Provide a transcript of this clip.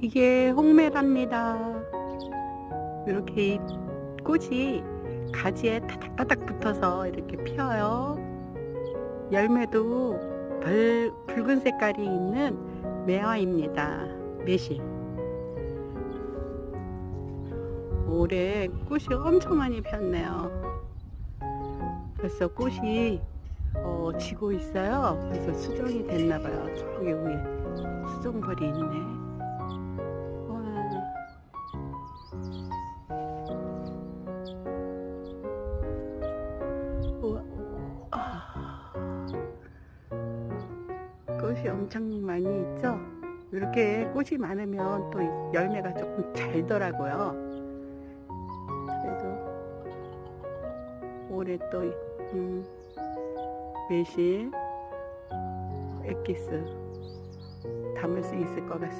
이게 홍매랍니다. 이렇게 이 꽃이 가지에 타닥타닥 붙어서 이렇게 피어요. 열매도 벌, 붉은 색깔이 있는 매화입니다. 매실. 올해 꽃이 엄청 많이 폈네요. 벌써 꽃이 어, 지고 있어요. 그래서 수정이 됐나 봐요. 저기 위에 수정벌이 있네. 꽃이 엄청 많이 있죠? 이렇게 꽃이 많으면 또 열매가 조금 달더라고요. 그래도 올해 또 음, 매실 엑기스 담을 수 있을 것 같습니다.